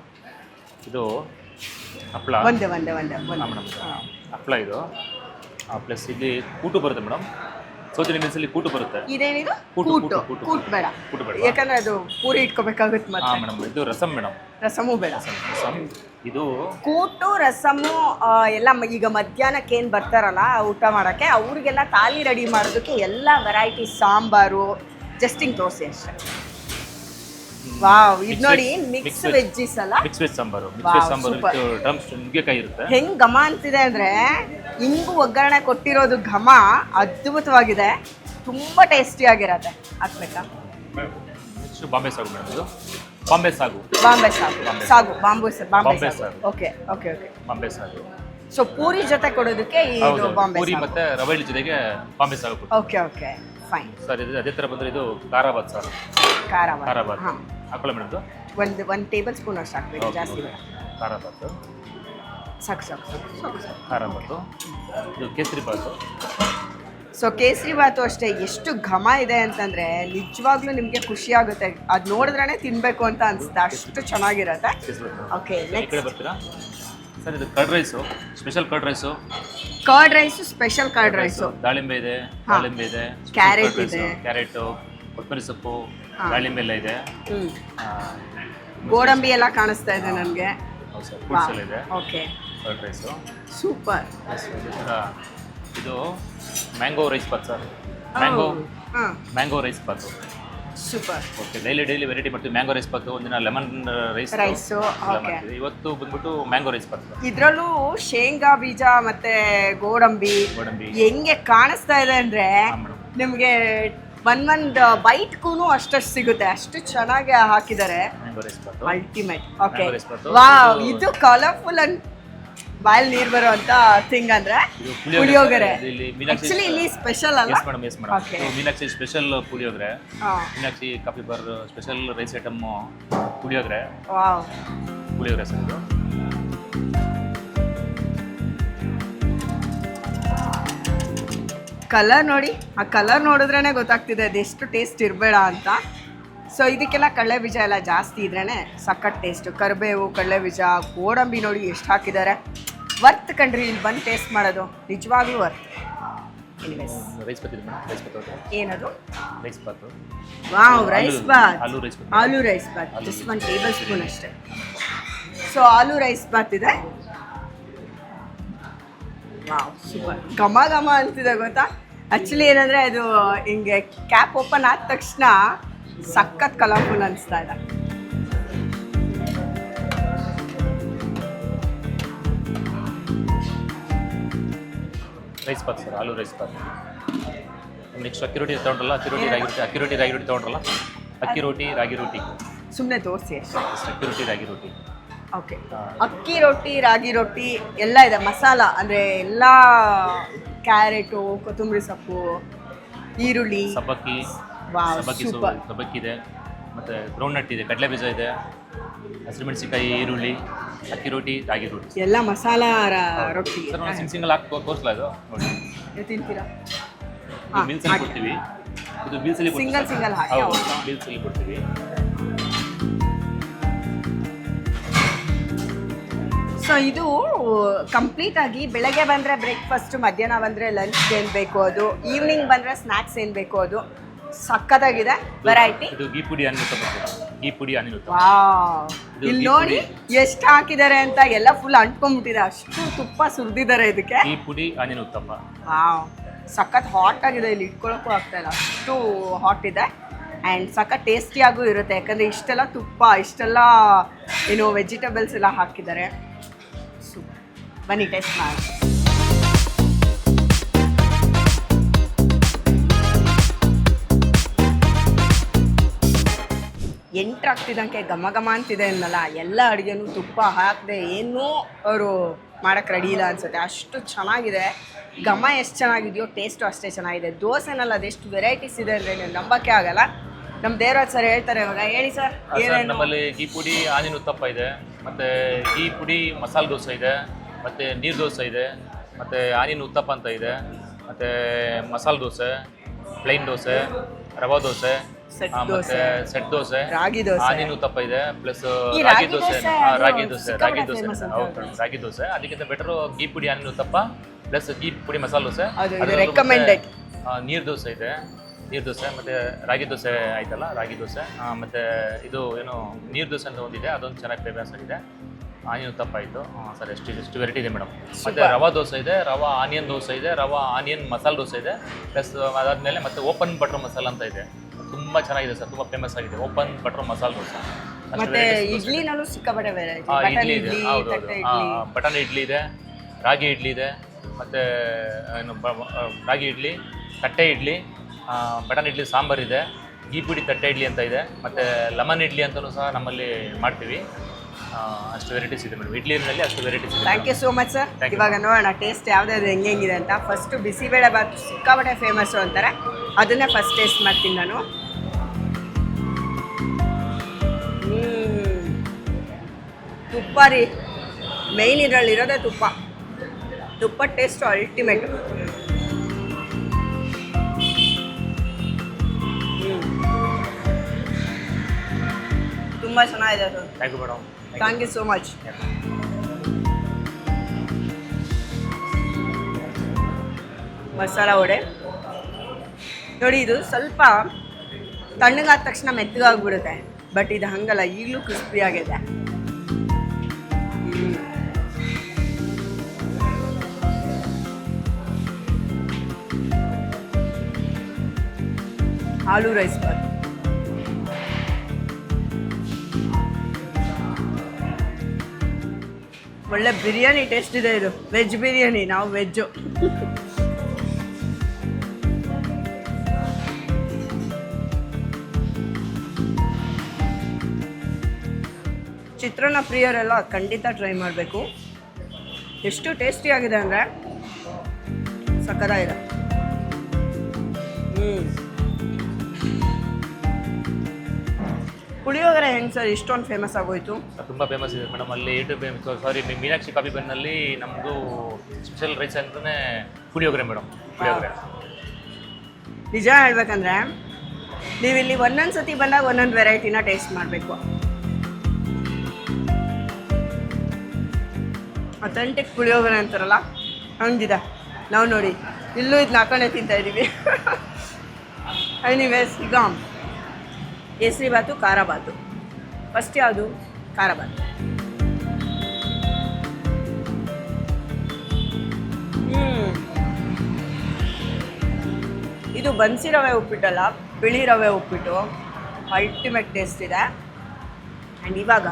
ಇದು ಹಪ್ಪಳ. ಒಂದೇ ಒಂದೇ ಒಂದೇ ಹಾಂ ಒಂದೇ. ಮೇಡಮ್ ಹಪ್ಪಳ ಇದು. ಪ್ಲಸ್ ಇಲ್ಲಿ ಕೂಟು ಬರುತ್ತೆ ಮೇಡಮ್. ಸೌತ್ ಇಂಡಿಯನ್ ಕೂಟು ಬರುತ್ತೆ. ಇದೇನಿದು? ಕೂಟು, ಕೂಟು ಕೂಟು, ಕೂಟು. ಕೂಟ್ ಬೇಡ. ಕೂಟು ಬೇಡ ಯಾಕಂದ್ರೆ ಅದು ಪೂರಿ ಇಟ್ಕೋಬೇಕಾಗುತ್ತೆ ಹಾಂ ಮತ್ತೆ. ಮೇಡಮ್ ಇದು ರಸಮ್ ಮೇಡಮ್. ರಸಮೂ ಬೇಡ. ರಸಮ್ ಇದು ಕೂಟು ರಸಮ್ಮು ಆ, ಎಲ್ಲ ಮ- ಈಗ ಮಧ್ಯಾಹ್ನಕ್ಕೆ ಏನು ಬರ್ತಾರಲ್ಲ ಊಟ ಮಾಡೋಕ್ಕೆ ಅವ್ರಿಗೆಲ್ಲ ತಾಲಿ ರೆಡಿ ಮಾಡೋದಕ್ಕೆ ಎಲ್ಲ ವೆರೈಟಿ ಸಾಂಬಾರು ಜಸ್ಟಿಂಗ್ ದೋಸೆ ಅಷ್ಟೇ. ವಾವ್ ಇದು ನೋಡಿ ಮಿಕ್ಸ್ ವೆಜ್ಜಿಸ್ ಅಲ್ಲ? Mix veg sambar. Mix veg sambar drums ನುಗ್ಗೆಕಾಯಿ ಇರುತ್ತೆ. ಹೆಂಗ್ ಘಮ ಅಂತಿದೆ ಅಂದ್ರೆ ಹಿಂಗು ಒಗ್ಗರಣೆ ಕೊಟ್ಟಿರೋದು ಘಮ ಅದ್ಭುತವಾಗಿದೆ. ತುಂಬಾ ಟೇಸ್ಟಿ ಆಗಿರತ್ತೆ. ಹಾಕ್ಬೇಕಾ? ನೆಕ್ಸ್ಟ್ ಬಾಂಬೆ ಸಾಗು ಮೇಡಮ್ ಇದು. ಬಾಂಬೆ ಸಾಗು. ಬಾಂಬೆ ಸಾಗು. ಸಾಗು. ಬಾಂಬೆ ಬಾಂಬೆ ಸಾಗು. ಓಕೆ ಓಕೆ ಓಕೆ ಬಾಂಬೆ ಸಾಗು. ಸೊ ಪೂರಿ ಜೊತೆ ಕೊಡೋದಕ್ಕೆ ಈ ಬಾಂಬೆ ಪೂರಿ ಮತ್ತೆ ರವೆ ಜೊತೆಗೆ ಬಾಂಬೆ ಸಾಗು ಓಕೆ ಓಕೆ ಫೈನ್ ಸರ್ ಇದು ಅದೇ ಥರ ಬಂದರೆ ಇದು ಖಾರಾಬಾದ್ ಸರ್ ಖಾರ ಖಾರಾಬಾದ್ ಹಾಂ. ಹಾಕೊಳ್ಳ ಮೇಡಮ್ ಒಂದು ಒಂದು ಟೇಬಲ್ ಸ್ಪೂನ್ ಅಷ್ಟು ಹಾಕ್ಬೇಕು ಜಾಸ್ತಿ ಬೇಡ. ಸಾಕು ಸಾಕು ಸಾಕು ಸಾಕು ಸಾಕು. ಖಾರಬಾತು ಇದು ಕೇಸರಿ ಬಾತು. ಸೊ ಕೇಸರಿ ಬಾತು ಅಷ್ಟೇ. ಎಷ್ಟು ಘಮ ಇದೆ ಅಂತಂದ್ರೆ ನಿಜವಾಗ್ಲೂ ನಿಮಗೆ ಖುಷಿ ಆಗುತ್ತೆ. ಅದು ನೋಡಿದ್ರೇ ತಿನ್ಬೇಕು ಅಂತ ಅನಿಸುತ್ತೆ. ಅಷ್ಟು ಚೆನ್ನಾಗಿರತ್ತೆ. ಕೇಸರಿ ಬಾತು. ಓಕೆ ಈ ಕಡೆ ನೆಕ್ಸ್ಟ್ ಬರ್ತೀರಾ? ಸರ್ ಇದು curd rice special curd rice. Curd rice special curd rice. ದಾಳಿಂಬೆ ಇದೆ ಹಾ. ದಾಳಿಂಬೆ ಇದೆ ಕ್ಯಾರೆಟ್ ಇದೆ. ಕ್ಯಾರೆಟ್ ಕೊತ್ತಂಬರಿ ಸೊಪ್ಪು ಹಾ. ದಾಳಿಂಬೆ ಎಲ್ಲ ಇದೆ. ಗೋಡಂಬಿ ಎಲ್ಲ ಕಾಣಿಸ್ತಾ ಇದೆ ನನಗೆ. ಸರ್ ಫ್ರೂಟ್ಸ್ ಎಲ್ಲ ಇದೆ. ಓಕೆ. Curd rice. ಸೂಪರ್. ಇದೇ ಥರ ಇದು mango rice bath sir. Mango mango rice bath. Super okay daily daily variety ಮಾಡ್ತೀವಿ. ಮ್ಯಾಂಗೋ ರೈಸ್ ಬಾತು ಒಂದಿನ ಲೆಮನ್ ರೈಸ್ ರೈಸು ಓಕೆ ಇವತ್ತು ಬಂದ್ಬಿಟ್ಟು ಮ್ಯಾಂಗೋ ರೈಸ್ ಬಾತು ಇದರಲ್ಲೂ ಶೇಂಗಾ ಬೀಜ ಮತ್ತೆ ಗೋಡಂಬಿ ಗೋಡಂಬಿ. ಹೆಂಗೆ ಕಾಣಿಸ್ತಾ ಇದೆ ಅಂದ್ರೆ ನಿಮಗೆ ಬೈಟ್ ಬೈಟ್ಗೂ ಅಷ್ಟಷ್ಟು ಸಿಗುತ್ತೆ. ಅಷ್ಟು ಚೆನ್ನಾಗಿ ಹಾಕಿದ್ದಾರೆ. ಅಲ್ಟಿಮೇಟ್ ಓಕೆ ಇದು- ಇದು ಕಲರ್ಫುಲ್ ಅಂಡ್ ಬಾಯಲ್ಲಿ ನೀರು ಅಂತ ಥಿಂಗ್ ಅಂದ್ರೆ ಪುಳಿಯೋಗರೆ. ಆಕ್ಚುಲಿ ಇಲ್ಲಿ ಸ್ಪೆಷಲ್ ಅಲ್ಲ? Yes madam yes madam. Meenakshi special puliyogare. Meenakshi coffee bar special rice item puliyogare. Wow puliyogare sir ಇದು. ಕಲರ್ ನೋಡಿ ಆ ಕಲರ್ ನೋಡಿದ್ರೇ ಗೊತ್ತಾಗ್ತಿದೆ ಅದೆಷ್ಟು ಟೇಸ್ಟ್ ಇರಬೇಡ ಅಂತ. ಸೊ ಇದಕ್ಕೆಲ್ಲ ಕಡಲೆ ಬೀಜ ಎಲ್ಲ ಜಾಸ್ತಿ ಇದ್ರೇ ಸಖತ್ ಟೇಸ್ಟು ಕರಿಬೇವು ಕಡಲೆ ಬೀಜ ಗೋಡಂಬಿ ನೋಡಿ ಎಷ್ಟು ಹಾಕಿದ್ದಾರೆ. ವರ್ತ್ ಕಣ್ರಿ ಇಲ್ಲಿ ಬಂದು ಟೇಸ್ಟ್ ಮಾಡೋದು. ನಿಜವಾಗ್ಲೂ worth anyways rice bath rice bath ಏನದು? Rice bath wow rice bath. Aloo rice bath. Aloo rice bath. Just one tablespoon ಅಷ್ಟೇ. ಸೊ ಆಲೂ ರೈಸ್ ಬಾತ್ ಇದೆ. ವಾವ್ ಸೂಪರ್ ಘಮ ಘಮ ಅಂತಿದೆ ಗೊತ್ತಾ? ಆ್ಯಕ್ಚುಲಿ ಏನಂದರೆ ಅದು ಹಿಂಗೆ ಕ್ಯಾಪ್ ಓಪನ್ ಆದ ತಕ್ಷಣ ಸಖತ್ ಕಲರ್ಫುಲ್ ಅನಿಸ್ತಾ ಇದೆ. ರೈಸ್ ಪಾಕ್ ಸರ್ ಆಲೂ ರೈಸ್ ಪಾಕ್ ನೆಕ್ಸ್ಟ್ ಅಕ್ಕಿ ರೊಟ್ಟಿ ತೊಗೊಂಡ್ರಲ್ಲ ಅಕ್ಕಿ ರೊಟ್ಟಿ ರಾಗಿ ರೊಟ್ಟಿ ಅಕ್ಕಿ ರೊಟ್ಟಿ ರಾಗಿ ರೊಟ್ಟಿ ತೊಗೊಂಡ್ರಲ್ಲ ಅಕ್ಕಿ ರೊಟ್ಟಿ ರಾಗಿ ರೊಟ್ಟಿ ಸುಮ್ಮನೆ ತೋರಿಸಿ ಅಕ್ಕಿ ರೊಟ್ಟಿ ರಾಗಿ ರೊಟ್ಟಿ ಓಕೆ ಅಕ್ಕಿ ರೊಟ್ಟಿ ರಾಗಿ ರೊಟ್ಟಿ ಎಲ್ಲ ಇದೆ. ಮಸಾಲ ಅಂದರೆ ಎಲ್ಲ ಕ್ಯಾರೆಟು ಕೊತ್ತಂಬರಿ ಸೊಪ್ಪು ಈರುಳ್ಳಿ. ಸಬ್ಬಕ್ಕಿ. ವಾವ್, ಸಬ್ಬಕ್ಕಿ ಸೊಪ್ಪು super. ಸಬ್ಬಕ್ಕಿ ಇದೆ ಮತ್ತು ಗ್ರೌಂಡ್ ನಟ್ ಇದೆ ಕಡಲೆ ಬೀಜ ಇದೆ ಹಸಿರುಮೆಣಸಿನಕಾಯಿ ಈರುಳ್ಳಿ ಅಕ್ಕಿ ರೊಟ್ಟಿ ರಾಗಿ ರೊಟ್ಟಿ ಎಲ್ಲ ಮಸಾಲ ರ- ರೊಟ್ಟಿ ಸರ್ ಸಿಂಗ್ ಸಿಂಗಲ್ ಹಾಕಿ ತೋರಿಸಲ್ಲ ಇದು? ನೋಡಿ. ತಿಂತೀರಾ? ಹಾ, ಮೀಲ್ಸಲ್ಲಿ ಹಾಕಿ. ಕೊಡ್ತೀವಿ. ಇದು ಮೀಲ್ಸಲ್ಲಿ ಸಿಂಗಲ್ ಸಿಂಗಲ್ ಹಾಕಿ, ಹೌದು ಹೌದು. ಮೀಲ್ಸಲ್ಲಿ ಕೊಡ್ತೀವಿ. ಸೊ ಇದು ಕಂಪ್ಲೀಟ್ ಆಗಿ ಬೆಳಗ್ಗೆ ಬಂದರೆ ಬ್ರೇಕ್ಫಾಸ್ಟ್ ಮಧ್ಯಾಹ್ನ ಬಂದರೆ ಲಂಚ್ ಏನು ಬೇಕು ಅದು? ಈವ್ನಿಂಗ್ ಬಂದರೆ ಸ್ನ್ಯಾಕ್ಸ್ ಏನು ಬೇಕು ಅದು? ಸಖತ್ತಾಗಿದೆ. ವೆರೈಟಿ ಇದು ಗೀ ಪುಡಿ ಅನಿಲ್ ಉತ್ತಮ ಗೀ ಪುಡಿ ಇಲ್ಲಿ ನೋಡಿ ಎಷ್ಟು ಹಾಕಿದ್ದಾರೆ ಅಂತ ಎಲ್ಲ ಫುಲ್ ಅಂಟ್ಕೊಂಡ್ಬಿಟ್ಟಿದೆ. ಅಷ್ಟು ತುಪ್ಪ ಸುರಿದಿದ್ದಾರೆ ಇದಕ್ಕೆ. ಗೀ ಪುಡಿ ಉತ್ತಮ ವಾವ್ ಸಖತ್ ಹಾಟ್ ಆಗಿದೆ ಇಲ್ಲಿ ಇಟ್ಕೊಳ್ಳೋಕ್ಕೂ ಆಗ್ತಾ ಇಲ್ಲ. ಅಷ್ಟು ಹಾಟ್ ಇದೆ. ಆ್ಯಂಡ್ ಸಖತ್ ಟೇಸ್ಟಿಯಾಗೂ ಇರುತ್ತೆ. ಯಾಕಂದರೆ ಇಷ್ಟೆಲ್ಲ ತುಪ್ಪ ಇಷ್ಟೆಲ್ಲ ಏನು ವೆಜಿಟೇಬಲ್ಸ್ ಎಲ್ಲ ಹಾಕಿದ್ದಾರೆ. ಸೂಪರ್ ಬನ್ನಿ ಟೇಸ್ಟ್ ಮಾಡಿ. ಎಂಟ್ರಾಗ್ತಿದ್ದಂಗೆ ಘಮ ಘಮ ಅಂತಿದೆ ಅನ್ನಲ್ಲ ಎಲ್ಲ ಅಡುಗೆನೂ ತುಪ್ಪ ಹಾಕದೆ ಏನೂ ಅವರು ಮಾಡೋಕ್ಕೆ ರೆಡಿ ಇಲ್ಲ ಅನಿಸುತ್ತೆ. ಅಷ್ಟು ಚೆನ್ನಾಗಿದೆ. ಘಮ ಎಷ್ಟು ಚೆನ್ನಾಗಿದೆಯೋ ಟೇಸ್ಟು ಅಷ್ಟೇ ಚೆನ್ನಾಗಿದೆ. ದೋಸೆನಲ್ಲಿ ಅದೆಷ್ಟು ವೆರೈಟೀಸ್ ಇದೆ ಅಂದರೆ ನೀವು ನಂಬಕ್ಕೆ ಆಗಲ್ಲ. ನಮ್ಮ ದೇವರಾಜ್ ಸರ್ ಹೇಳ್ತಾರೆ ಇವಾಗ. ಹೇಳಿ ಸರ್ ನಮ್ಮಲ್ಲಿ ಗೀ ಪುಡಿ ಆನಿನ ಉತ್ತಪ್ಪ ಇದೆ. ಮತ್ತು ಗೀ ಪುಡಿ ಮಸಾಲೆ ದೋಸೆ ಇದೆ. ಮತ್ತು ನೀರು ದೋಸೆ ಇದೆ. ಮತ್ತು ಆನಿನ ಉತ್ತಪ್ಪ ಅಂತ ಇದೆ. ಮತ್ತು ಮಸಾಲೆ ದೋಸೆ ಪ್ಲೈನ್ ದೋಸೆ ರವಾ ದೋಸೆ ಮತ್ತೆ ದೋಸೆ. ಸೆಟ್ ದೋಸೆ. ರಾಗಿ ದೋಸೆ. ಆನಿನ ಉತ್ತಪ್ಪ ಇದೆ ಪ್ಲಸ್ ರಾಗಿ ದೋಸೆ ರಾಗಿ ದೋಸೆ ರಾಗಿ ದೋಸೆ. ಹೌದು ರಾಗಿ ದೋಸೆ. ಅದಕ್ಕಿಂತ ಬೆಟರ್ ಗೀ ಪುಡಿ ಆನಿನ ಉತ್ತಪ್ಪ ಪ್ಲಸ್ ಗೀ ಪುಡಿ ಮಸಾಲೆ ದೋಸೆ. ಅದು ಆ, ನೀರು ದೋಸೆ ಇದೆ. ನೀರ್ ದೋಸೆ ಮತ್ತೆ ರಾಗಿ ದೋಸೆ ಆಯ್ತಲ್ಲ ರಾಗಿ ದೋಸೆ. ಮತ್ತೆ ಇದು ಏನು ನೀರ್ ದೋಸೆ ಅಂತ ಒಂದಿದೆ ಅದೊಂದು ಚೆನ್ನಾಗಿ ಫೇಮಸ್ ಆಗಿದೆ. ಆನಿಯನ್ ತಪ್ಪಾಯಿತು ಸರ್ ಎಷ್ಟು ಎಷ್ಟು ವೆರೈಟಿ ಇದೆ ಮೇಡಮ್ ಮತ್ತೆ ರವಾ ದೋಸೆ ಇದೆ ರವಾ ಆನಿಯನ್ ದೋಸೆ ಇದೆ ರವಾ ಆನಿಯನ್ ಮಸಾಲೆ ದೋಸೆ ಇದೆ ಪ್ಲಸ್ ಅದಾದಮೇಲೆ ಮತ್ತೆ ಓಪನ್ ಬಟರ್ ಮಸಾಲ ಅಂತ ಇದೆ. ತುಂಬ ಚೆನ್ನಾಗಿದೆ ಸರ್ ತುಂಬ ಫೇಮಸ್ ಆಗಿದೆ. Open butter masala dosa. ಮತ್ತೆ. ಇಡ್ಲಿನಲ್ಲೂ ಸಿಕ್ಕಾಪಟ್ಟೆ ವೆರೈಟಿ ಇಡ್ಲಿ ಇದೆ. ಹೌದು ಹೌದು. ಬಟನ್ ಇಡ್ಲಿ. ಇದೆ ರಾಗಿ ಇಡ್ಲಿ ಇದೆ ಮತ್ತು ಏನು ಬ- ರಾಗಿ ಇಡ್ಲಿ ತಟ್ಟೆ ಇಡ್ಲಿ ಆ, ಬಟನ್ ಇಡ್ಲಿ ಸಾಂಬಾರ್ ಇದೆ ಗೀ ಪುಡಿ ತಟ್ಟೆ ಇಡ್ಲಿ ಅಂತ ಇದೆ ಮತ್ತು ಲೆಮನ್ ಇಡ್ಲಿ ಅಂತಲೂ ಸಹ ನಮ್ಮಲ್ಲಿ ಮಾಡ್ತೀವಿ. ಆ, ಅಷ್ಟು ವೆರೈಟೀಸ್ ಇದೆ ಮೇಡಮ್. ಇಡ್ಲಿನಲ್ಲಿ ಅಷ್ಟು ವೆರೈಟೀಸ್ ಇದೆ thank you so much sir Thank you. ಇವಾಗ ನೋಡೋಣ ಟೇಸ್ಟ್ ಯಾವ್ದು ಹೆಂಗೆ ಹೆಂಗಿದೆ ಅಂತ. ಫಸ್ಟು ಬಿಸಿಬೇಳೆ ಬಾತ್ ಸಿಕ್ಕಾಪಟ್ಟೆ ಫೇಮಸ್ಸು ಅಂತಾರೆ. ಅದನ್ನೇ ಫಸ್ಟ್ ಟೇಸ್ಟ್ ಮಾಡ್ತೀನಿ ನಾನು. ತುಪ್ಪ ರೀ. ಮೇಯ್ನ್ ಇದರಲ್ಲಿ ಇರೋದೇ ತುಪ್ಪ. ತುಪ್ಪ ಟೇಸ್ಟು ಅಲ್ಟಿಮೇಟ್ ತುಂಬ ಚೆನ್ನಾಗಿದೆ ಅದು. Thank you so much masala vada. ನೋಡಿ, ಇದು ಸ್ವಲ್ಪ ತಣ್ಣಗಾದ ತಕ್ಷಣ ಮೆತ್ತಗಾಗ್ಬಿಡುತ್ತೆ. ಬಟ್ ಇದು ಹಂಗಲ್ಲ, ಈಗಲೂ ಕ್ರಿಸ್ಪಿ ಆಗಿದೆ. ಆಲೂ ರೈಸ್ ಬಾತ್. ಒಳ್ಳೆ ಬಿರಿಯಾನಿ ಟೇಸ್ಟ್ ಇದೆ ಇದು. ವೆಜ್ ಬಿರಿಯಾನಿ, ನಾವು ವೆಜ್ಜು ಚಿತ್ರಾನ್ನ ಪ್ರಿಯರೆಲ್ಲ ಖಂಡಿತ ಟ್ರೈ ಮಾಡಬೇಕು. ಎಷ್ಟು ಟೇಸ್ಟಿ ಆಗಿದೆ ಅಂದರೆ ಸಕ್ಕದಾಗಿದೆ ಹ್ಞೂ ಪುಳಿಯೋಗರೆ ಹೆಂಗೆ ಸರ್ ಇಷ್ಟೊಂದು ಫೇಮಸ್ ಆಗೋಯ್ತು. ತುಂಬ ಫೇಮಸ್ ಇದೆ ಮೇಡಮ್ ಅಲ್ಲಿ ಯೂಟ್ಯೂಬ್ ಸಾರಿ ಮೀನಾಕ್ಷಿ ಕಾಫಿ ಬೆನ್ನಲ್ಲಿ ನಮ್ಮದು ಸ್ಪೆಷಲ್ ರೈಸ್ ಅಂತಲೇ ಪುಳಿಯೋಗರೆ ಮೇಡಮ್ ಪುಳಿಯೋಗರೆ. ನಿಜ ಹೇಳ್ಬೇಕಂದ್ರೆ ನೀವು ಇಲ್ಲಿ ಒಂದೊಂದು ಸತಿ ಬಂದಾಗ ಒಂದೊಂದು ವೆರೈಟಿನ ಟೇಸ್ಟ್ ಮಾಡಬೇಕು. ಅಥೆಂಟಿಕ್ ಪುಳಿಯೋಗರೆ ಅಂತಾರಲ್ಲ, ಹಂಗಿದೆ. ನಾವು ನೋಡಿ, ಇಲ್ಲೂ ಇದು ಹಾಕೊಂಡೆ ತಿಂತಾ ಇದ್ದೀವಿ ಎನಿವೇಸ್ ಈಗ ಕೇಸರಿ ಬಾತು ಖಾರ ಬಾತು ಫಸ್ಟ್ ಯಾವುದು? ಖಾರ ಬಾತು ಇದು ಬನ್ಸಿ ರವೆ ಉಪ್ಪಿಟ್ಟಲ್ಲ, ಬಿಳಿ ರವೆ ಉಪ್ಪಿಟ್ಟು. ಅಲ್ಟಿಮೇಟ್ ಟೇಸ್ಟ್ ಇದೆ. ಆ್ಯಂಡ್ ಇವಾಗ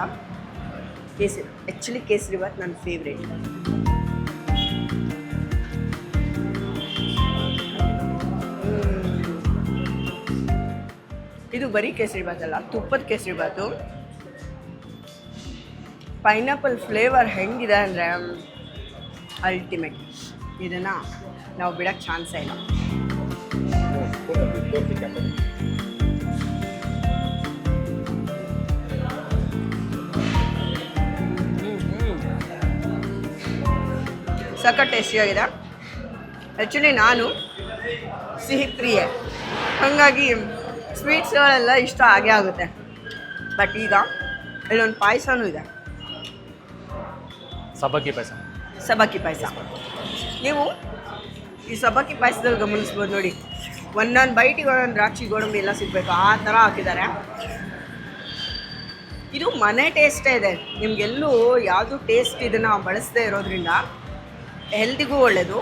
ಕೇಸರಿ ಆ್ಯಕ್ಚುಲಿ ಕೇಸರಿ ಬಾತ್ ನನ್ನ ಫೇವ್ರೇಟ್ ಇದು ಬರೀ ಕೇಸರಿ ಅಲ್ಲ, ತುಪ್ಪದ ಕೇಸರಿ ಬಾತು ಪೈನಾಪಲ್ ಫ್ಲೇವರ್ ಹೆಂಗಿದೆ ಅಂದರೆ ಅಲ್ಟಿಮೇಟ್ ಇದನ್ನು ನಾವು ಬಿಡೋಕ್ಕೆ ಚಾನ್ಸೇ ಇಲ್ಲ. ಸಖತ್ ಟೇಸ್ಟಿಯಾಗಿದೆ ಆ್ಯಕ್ಚುಲಿ ನಾನು ಸಿಹಿ ಪ್ರಿಯೆ. ಹಾಗಾಗಿ ಸ್ವೀಟ್ಸ್ಗಳೆಲ್ಲ ಇಷ್ಟ ಆಗೇ ಆಗುತ್ತೆ. ಬಟ್ ಈಗ ಇಲ್ಲೊಂದು ಪಾಯಸನೂ ಇದೆ. ಸಬ್ಬಕ್ಕಿ ಪಾಯಸ. ಸಬ್ಬಕ್ಕಿ ಪಾಯಸ. ನೀವು ಈ ಸಬ್ಬಕ್ಕಿ ಪಾಯಸದಲ್ಲಿ ಗಮನಿಸ್ಬೋದು ನೋಡಿ. ಒಂದೊಂದು ಬೈಟಿಗೆ ಒಂದೊಂದು ದ್ರಾಕ್ಷಿ ಗೋಡಂಬಿ ಎಲ್ಲ ಸಿಗಬೇಕು. ಆ ಥರ ಹಾಕಿದ್ದಾರೆ. ಇದು ಮನೆ ಟೇಸ್ಟೇ ಇದೆ. ನಿಮಗೆಲ್ಲೂ ಯಾವುದು ಟೇಸ್ಟ್ ಇದನ್ನು ಬಳಸದೇ ಇರೋದ್ರಿಂದ ಹೆಲ್ತಿಗೂ ಒಳ್ಳೆಯದು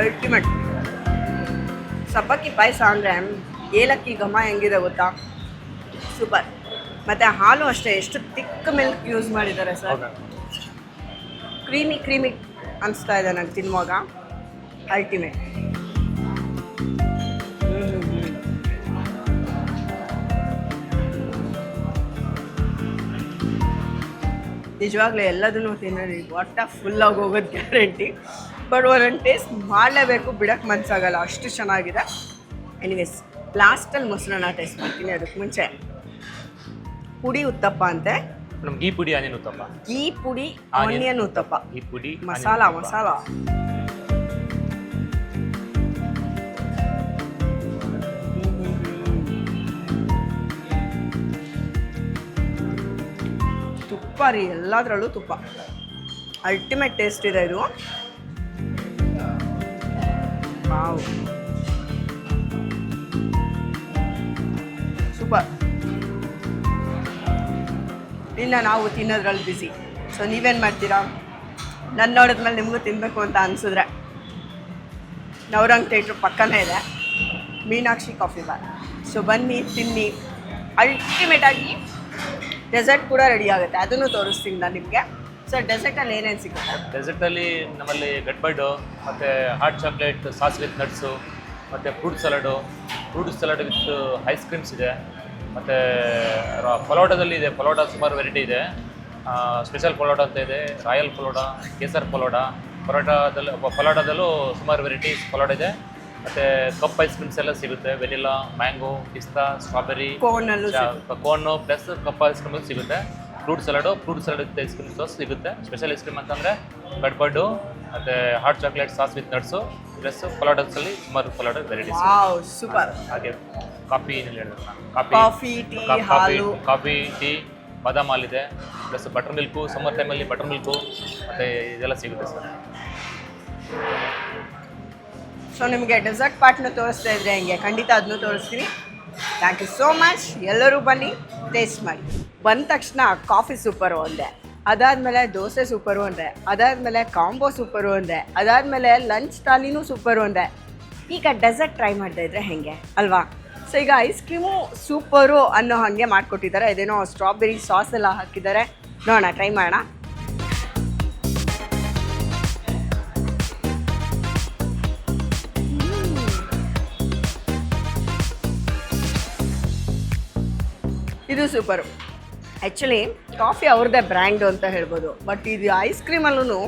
ಅಲ್ಟಿಮೇಟ್ ಸಬ್ಬಕ್ಕಿ ಪಾಯಸ ಅಂದರೆ ಏಲಕ್ಕಿ ಘಮ ಹೆಂಗಿದೆ ಗೊತ್ತಾ? ಸೂಪರ್ ಮತ್ತು ಹಾಲು ಅಷ್ಟೇ ಎಷ್ಟು ತಿಕ್ಕ ಮಿಲ್ಕ್ ಯೂಸ್ ಮಾಡಿದ್ದಾರೆ ಸರ್ ಕ್ರೀಮಿ ಕ್ರೀಮಿ ಅನಿಸ್ತಾ ಇದೆ ನನಗೆ ತಿನ್ನುವಾಗ. ಅಲ್ಟಿಮೇಟ್ ನಿಜವಾಗ್ಲೂ ಎಲ್ಲದನ್ನು ತಿನ್ನೋದು ಫುಲ್ ಆಗಿ ಹೋಗೋದು ಗ್ಯಾರಂಟಿ ಬಟ್ ಒಂದೊಂದು ಟೇಸ್ಟ್ ಮಾಡಲೇಬೇಕು. ಬಿಡೋಕ್ಕೆ ಮನಸ್ಸಾಗಲ್ಲ ಅಷ್ಟು ಚೆನ್ನಾಗಿದೆ. ಎನಿವೇಸ್ ಲಾಸ್ಟಲ್ಲಿ ಮೊಸರನ್ನ ಟೇಸ್ಟ್ ಮಾಡ್ತೀನಿ ಅದಕ್ಕೆ ಮುಂಚೆ. ಪುಡಿ ಉತ್ತಪ್ಪ ಅಂತೆ. ಘೀ ಗೀ ಪುಡಿ ಆನಿಯನ್ ಉತ್ತಪ್ಪ. ಗೀ ಪುಡಿ. ಆನಿಯನ್ ಉತ್ತಪ್ಪ. ಗೀ ಪುಡಿ ಮಸಾಲ ಮಸಾಲ. ತುಪ್ಪ ರೀ, ಎಲ್ಲದರಲ್ಲೂ ತುಪ್ಪ. ಅಲ್ಟಿಮೇಟ್ ಟೇಸ್ಟ್ ಇದೆ ಇದು. ವಾವ್ ಸೂಪರ್ ಇನ್ನು ನಾವು ತಿನ್ನೋದ್ರಲ್ಲಿ ಬಿಸಿ ಸೊ ನೀವೇನು ಮಾಡ್ತೀರಾ? ನನ್ನ ನೋಡಿದ್ಮೇಲೆ ನಿಮಗೂ ತಿನ್ನಬೇಕು ಅಂತ ಅನಿಸಿದ್ರೆ. ನವರಂಗ್ ಥಿಯೇಟ್ರ್ ಪಕ್ಕನೇ ಇದೆ. Meenakshi coffee bar. ಸೊ ಬನ್ನಿ, ತಿನ್ನಿ. ಅಲ್ಟಿಮೇಟಾಗಿ ಡೆಸರ್ಟ್ ಕೂಡ ರೆಡಿ ಆಗುತ್ತೆ. ಅದನ್ನು ತೋರಿಸ್ತೀನಿ ನಾನು ನಿಮಗೆ. ಸೊ ಡೆಸರ್ಟಲ್ಲಿ ಏನೇನು ಸಿಗುತ್ತೆ? ಡೆಸರ್ಟಲ್ಲಿ ನಮ್ಮಲ್ಲಿ ಗಡ್ಬಡ್ಡು ಮತ್ತು hot chocolate sauce with nuts ಮತ್ತು fruit salad fruit salad with ice creams ಇದೆ. ಮತ್ತು ಪಲೋಟದಲ್ಲಿ ಇದೆ. ಪಲೋಟ ಸುಮಾರು ವೆರೈಟಿ ಇದೆ. ಸ್ಪೆಷಲ್ ಪಲೋಟ ಅಂತ ಇದೆ. ರಾಯಲ್ ಪಲೋಟ, ಕೇಸರ್ ಪಲೋಟ, ಪರೋಟದಲ್ಲಿ, ಪಲೋಟದಲ್ಲೂ ಸುಮಾರು ವೆರೈಟೀಸ್ ಪಲೋಟ ಇದೆ. ಮತ್ತು ಕಪ್ ಐಸ್ ಕ್ರೀಮ್ಸ್ ಎಲ್ಲ ಸಿಗುತ್ತೆ. ವೆನಿಲಾ ಮ್ಯಾಂಗೋ ಪಿಸ್ತಾ strawberry ಕೋನಲ್ಲೂ cone plus cup ice cream ಸಿಗುತ್ತೆ. Fruit salad fruit salad ice cream sauce ಸಿಗುತ್ತೆ. ಸ್ಪೆಷಲ್ ಐಸ್ ಕ್ರೀಮ್ ಅಂತಂದರೆ ಕಡ್ಪಡ್ಡು ಮತ್ತೆ hot chocolate sauce with nuts plus ಫಲಾಡಲ್ಸಲ್ಲಿ ಸುಮಾರು ಫಲಾಡ್ ವೆರೈಟೀಸ್ ಸೂಪರ್ ಹಾಗೆ coffee coffee coffee coffee tea ಬಾದಾಮ್ ಹಾಲಿದೆ. Plus buttermilk summer ಟೈಮಲ್ಲಿ buttermilk ಮತ್ತು ಇದೆಲ್ಲ ಸಿಗುತ್ತೆ ಸರ್. ಸೊ ನಿಮಗೆ ಡೆಸರ್ಟ್ ಪಾರ್ಟ್ನ ತೋರಿಸ್ತಾ ಇದ್ರೆ ಹೆಂಗೆ. ಖಂಡಿತ ಅದನ್ನು ತೋರಿಸ್ತೀನಿ. ಥ್ಯಾಂಕ್ ಯು ಸೋ ಮಚ್ ಎಲ್ಲರೂ ಬನ್ನಿ ಟೇಸ್ಟ್ ಮಾಡಿ. ಬಂದ ತಕ್ಷಣ ಕಾಫಿ ಸೂಪರು ಅಂದೆ ಅದಾದಮೇಲೆ ದೋಸೆ ಸೂಪರು ಅಂದೆ ಅದಾದಮೇಲೆ ಕಾಂಬೋ ಸೂಪರು ಅಂದೆ ಅದಾದಮೇಲೆ ಲಂಚ್ ಥಾಲಿನೂ ಸೂಪರು ಅಂದೆ ಈಗ ಡೆಸರ್ಟ್ ಟ್ರೈ ಮಾಡ್ತಾ ಇದ್ರೆ ಹೆಂಗೆ? ಅಲ್ವಾ? ಸೊ ಈಗ ಐಸ್ ಕ್ರೀಮು ಸೂಪರು ಅನ್ನೋ ಹಾಗೆ ಮಾಡಿಕೊಟ್ಟಿದ್ದಾರೆ. ಇದೇನೋ ಸ್ಟ್ರಾಬೆರಿ ಸಾಸ್ ಎಲ್ಲ ಹಾಕಿದ್ದಾರೆ. ನೋಡೋಣ ಟ್ರೈ ಮಾಡೋಣ. ಇದು ಸೂಪರ್ ಆ್ಯಕ್ಚುಲಿ ಕಾಫಿ ಅವ್ರದ್ದೇ ಬ್ರ್ಯಾಂಡು ಅಂತ ಹೇಳ್ಬೋದು. ಬಟ್ ಇದು ಐಸ್ ಕ್ರೀಮಲ್ಲೂ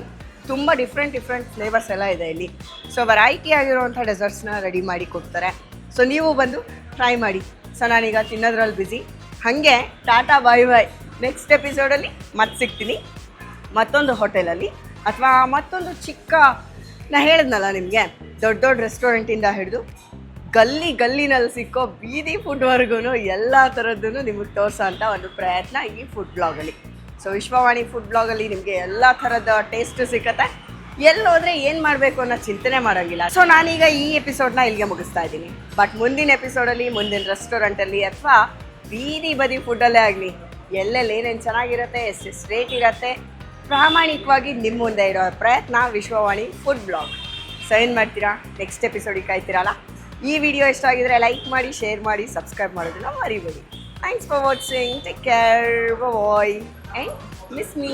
ತುಂಬ ಡಿಫ್ರೆಂಟ್ ಡಿಫ್ರೆಂಟ್ ಫ್ಲೇವರ್ಸ್ ಎಲ್ಲ ಇದೆ ಇಲ್ಲಿ. ಸೊ ವೆರೈಟಿ ಆಗಿರುವಂಥ ಡೆಸರ್ಟ್ಸ್ನ ರೆಡಿ ಮಾಡಿ ಕೊಡ್ತಾರೆ. ಸೊ ನೀವು ಬಂದು ಟ್ರೈ ಮಾಡಿ. ಸೊ ನಾನೀಗ ತಿನ್ನೋದ್ರಲ್ಲಿ ಬ್ಯುಸಿ ಹಾಗೆ ಟಾಟಾ ಬಾಯ್ ಬಾಯ್ ನೆಕ್ಸ್ಟ್ ಎಪಿಸೋಡಲ್ಲಿ ಮತ್ತೆ ಸಿಗ್ತೀನಿ. ಮತ್ತೊಂದು ಹೋಟೆಲಲ್ಲಿ ಅಥವಾ ಮತ್ತೊಂದು ಚಿಕ್ಕ, ನಾ ಹೇಳಿದ್ನಲ್ಲ ನಿಮಗೆ, ದೊಡ್ಡ ದೊಡ್ಡ ರೆಸ್ಟೋರೆಂಟಿಂದ ಹಿಡಿದು ಗಲ್ಲಿ ಗಲ್ಲಿನಲ್ಲಿ ಸಿಕ್ಕೋ ಬೀದಿ ಫುಡ್ವರೆಗೂ ಎಲ್ಲ ಥರದ್ದೂ ನಿಮಗೆ ತೋರಿಸೋ ಅಂಥ ಒಂದು ಪ್ರಯತ್ನ ಈ ಫುಡ್ ಬ್ಲಾಗಲ್ಲಿ ಸೊ ವಿಶ್ವವಾಣಿ ಫುಡ್ ಬ್ಲಾಗಲ್ಲಿ ನಿಮಗೆ ಎಲ್ಲ ಥರದ ಟೇಸ್ಟ್ ಸಿಕ್ಕತ್ತೆ. ಎಲ್ಲಿ ಹೋದ್ರೆ ಏನು ಮಾಡಬೇಕು ಅನ್ನೋ ಚಿಂತನೆ ಮಾಡೋಂಗಿಲ್ಲ. ಸೊ ನಾನೀಗ ಈ ಎಪಿಸೋಡ್ನ ಇಲ್ಲಿಗೆ ಮುಗಿಸ್ತಾ ಇದ್ದೀನಿ. ಬಟ್ ಮುಂದಿನ ಎಪಿಸೋಡಲ್ಲಿ ಮುಂದಿನ ರೆಸ್ಟೋರೆಂಟಲ್ಲಿ ಅಥವಾ ಬೀದಿ ಬದಿ ಫುಡ್ಡಲ್ಲೇ ಆಗಲಿ, ಎಲ್ಲೆಲ್ಲಿ ಏನೇನು ಚೆನ್ನಾಗಿರುತ್ತೆ ಎಷ್ಟೆಷ್ಟು ರೇಟ್ ಇರುತ್ತೆ, ಪ್ರಾಮಾಣಿಕವಾಗಿ ನಿಮ್ಮ ಮುಂದೆ ಇರೋ ಪ್ರಯತ್ನ ವಿಶ್ವವಾಣಿ ಫುಡ್ ಬ್ಲಾಗ್ ಸೈನ್ ಮಾಡ್ತೀರಾ? ನೆಕ್ಸ್ಟ್ ಎಪಿಸೋಡಿಗೆ ಕಾಯ್ತೀರಲ್ಲ? ಈ ವಿಡಿಯೋ ಇಷ್ಟ ಆಗಿದ್ರೆ ಲೈಕ್ ಮಾಡಿ ಶೇರ್ ಮಾಡಿ ಸಬ್ಸ್ಕ್ರೈಬ್ ಮಾಡೋದನ್ನ ಮರಿಬೇಡಿ. Thanks for watching take care bye and miss me